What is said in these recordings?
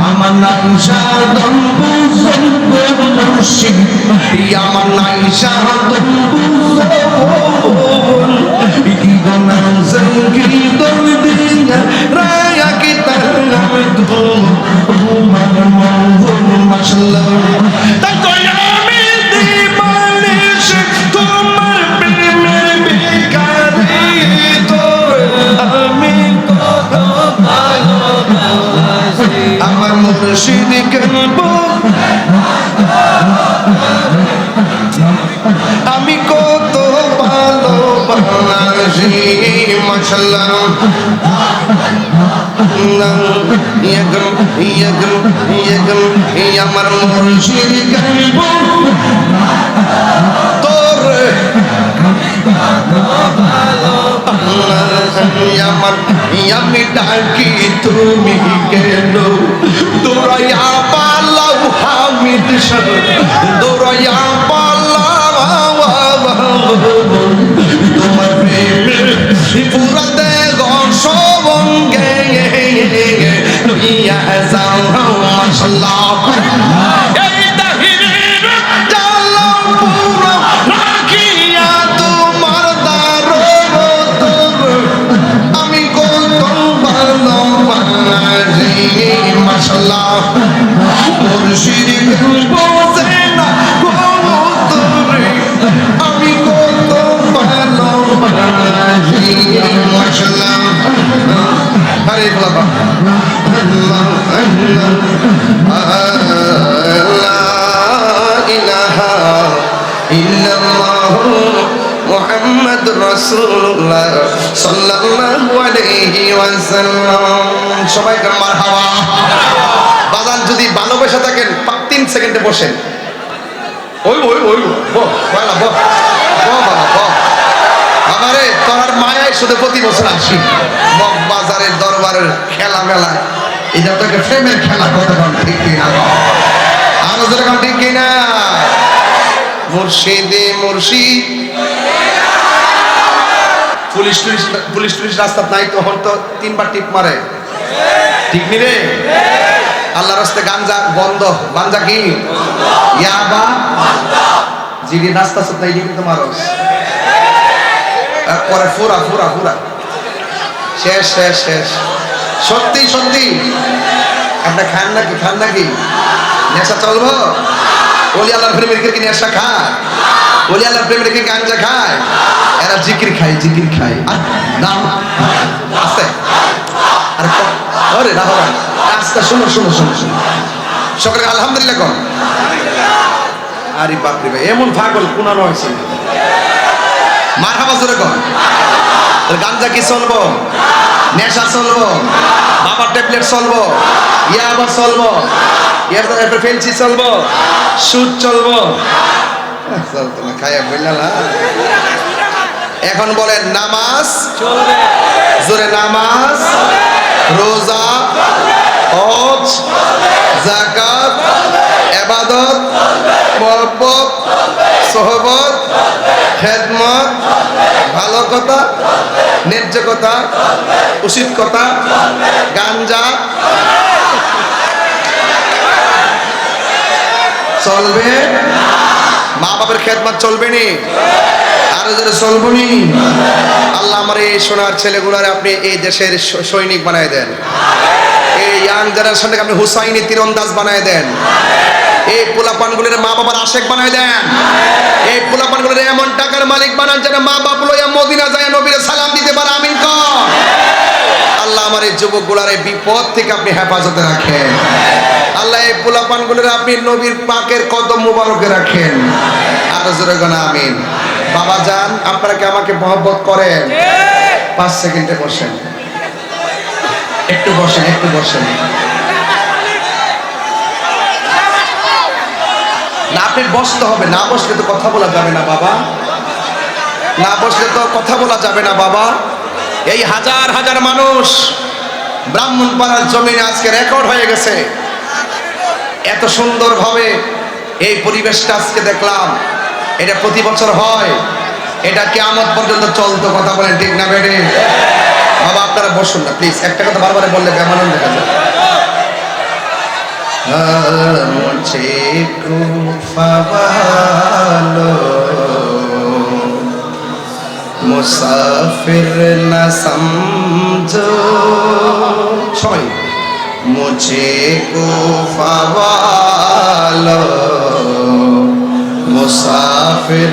আমার নাইশা দম্বু সম্পদ মুর্শিদ আমার নাইশা দম্বু সম্পদ মুর্শিদ কেনব আমি কত ইয়াগম ইয়াগম ইয়াগম আমার মুর্শিদ কেনব তোর আমার আমি ডাকি তুমি কেন দৌড়াইয়া পালাও হামিদ দৌড়াইয়া পালাও তোমার পুরা দেহ সবঙ্গে লইয়া যাও মাশাল্লাহ রাসূলুল্লাহ সাল্লাল্লাহু আলাইহি ওয়াসাল্লাম। সবাইকে মারহাবা। বাজান, যদি ভালোবাসা থাকেন তিন সেকেন্ডে বসেন। ওই ওই ওই বাবা বহ বহ বাবা, বহ। আমারে তোর মায়ায় শুধু প্রতি বছর আসি। মগ বাজারের দরবারের খেলা মেলায় এটা তোকে প্রেমের খেলা কত কম ঠিক কিনা আরও যেরকম ঠিক কিনা মুর্শিদে মুর্শিদ পুলিশ টুলিশ পুলিশ টুলিশ রাস্তা নাই, তখন তো তিনবার টিপ মারে। ঠিক নি রে? আল্লাহ রাস্তায় গাঞ্জা বন্ধ। গাঞ্জা কি? ইয়াবা যিনি রাস্তা সত্য এই কিন্তু মারস পরে ফুরা ফুরা ফুরা। শেষ শেষ শেষ। সত্যি সত্যি। আপনি খান নাকি খান নাকি? নেশা চলবো? ওলি আল্লাহর প্রেমের কি নেশা খায়? ওলি আল্লাহর প্রেমের কি গাঞ্জা খায় এরা জিকির খায় জিকির খায়। আর নাম। আছে আর আরে রাহো না আস্তে, শুনো শুনো শুনো শুনো। সকলে আলহামদুলিল্লাহ কন। আরে বাপরে ভাই, এমন পাগল কোনা হয়েছে মার হাবা জোরে কন। তোর গাঞ্জা কি চলবো? নেশা চলবো? বাবার ট্যাবলেট চলবো? ইয়া আবার চলবো একটা ফেলছি চলবো? সুদ চলবো? আহ, চলতো না খাইয়া বললা না এখন বলেন নামাজ চলবে। জোরে নামাজ রোজা হজ জাকাত এবাদত মহব্বত সোহবত খেদমত ভালো কথা ন্যায্য কথা উচিত কথা গাঞ্জা। চলবে। মা বাবার খেদমত চলবে নি? আরও যারা চলবো নি আল্লাহ আমার এই সোনার ছেলেগুলার আপনি এই দেশের সৈনিক বানায় দেন। এই ইয়াং জেনারেশনটাকে আপনি হুসাইনি তীরন্দাজ বানায় দেন। এই পোলাপানগুলির মা বাবার আশেক বানায় দেন। এই পোলাপানগুলির এমন টাকার মালিক বানান যেন মা বাপ লইয়া মদিনা যায় নবীরে সালাম দিতে পারে। আমিন কর। আল্লাহ আমার এই যুবকগুলার এই বিপদ থেকে আপনি হেফাজতে রাখেন। এই আপনি নবীর পাকের কদম মুবারকে রাখেন। আর জোরে আমিন। বাবা যান, আপনারা কি আমাকে মহব্বত করেন? পাঁচ সেকেন্ডে বসেন। একটু বসেন একটু বসেন। না, আপনি বসতে হবে, না বসলে তো কথা বলা যাবে না, বাবা। না বসলে তো কথা বলা যাবে না, বাবা। এই হাজার হাজার মানুষ ব্রাহ্মণপাড়ার জমিনে আজকে রেকর্ড হয়ে গেছে। এত সুন্দর হবে এই পরিবেশটা আজকে দেখলাম। এটা প্রতি বছর হয়। এটা কেমন পর্যন্ত চলতো, কথা বলেন ঠিক না বেড়ে বাবা, আপনারা বসুন না প্লিজ একটা কথা বারবার বললে কেমন দেখা যায় মুসাফির না সমঝো ছয় मुझे कोफा वालो मुसाफिर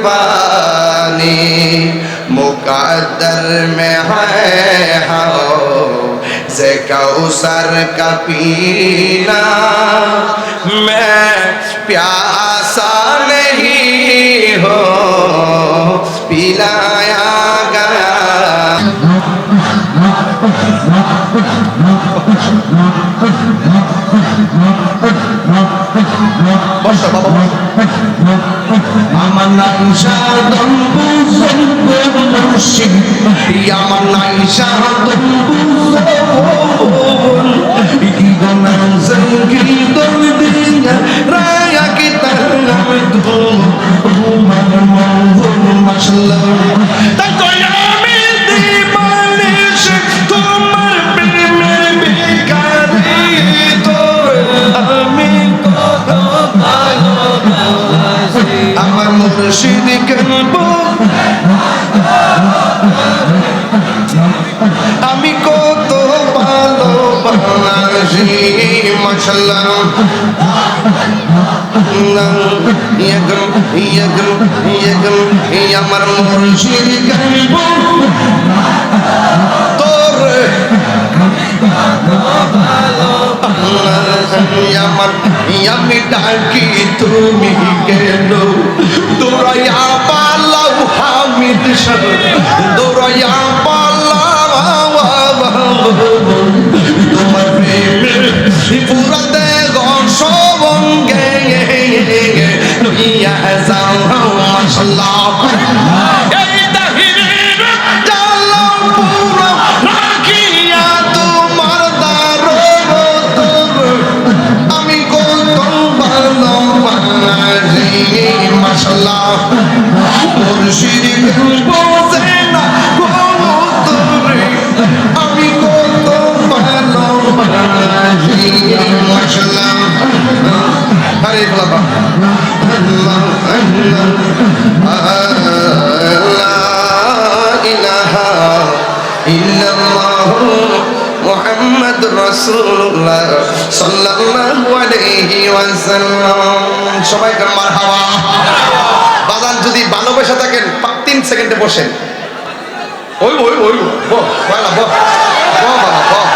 पानी मुकदर में है हो से कौसर का पीना। मैं प्यासा नहीं हो, पिलाया गया। बस। আমার নাম সাদম বুঝন মুর্শিদ। আমার নাম সাদম মাশাল্লাহ ইয়াগম ইয়াগম ইয়াগম আমার মুর্শিদ কেনব তোর আমার আমি ডাকি তুমি কেন দৌড়াইয়া পালাও হামিদ সর দৌড়াইয়া পালাও তোমার প্রেমে পুরা দেগ সবঙ্গে লইয়া যাও মাশাল্লাহ। এই দাহিরের জালাম মাশাল্লাহ হরে বাবা আল্লাহ আল্লাহ ইলাহা ইল্লাল্লাহ মুহাম্মদ রাসূলুল্লাহ সাল্লাল্লাহু সবাই কার মারহাবা বাজান যদি ভালোবাসা থাকেন তিন সেকেন্ডে বসেন ওই ওই ওই বহ বহ বহ বাবা বহ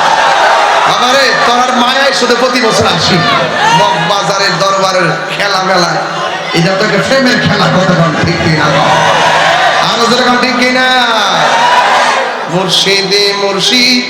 আমারে তোর মায়ায় শুধু প্রতি বছর আসি। বাজারের দরবারের খেলা মেলায়। এটা তোকে প্রেমের খেলা কত ঠিক কিনা? আরও যেরকম ঠিক কিনা? মুর্শিদে মুর্শিদ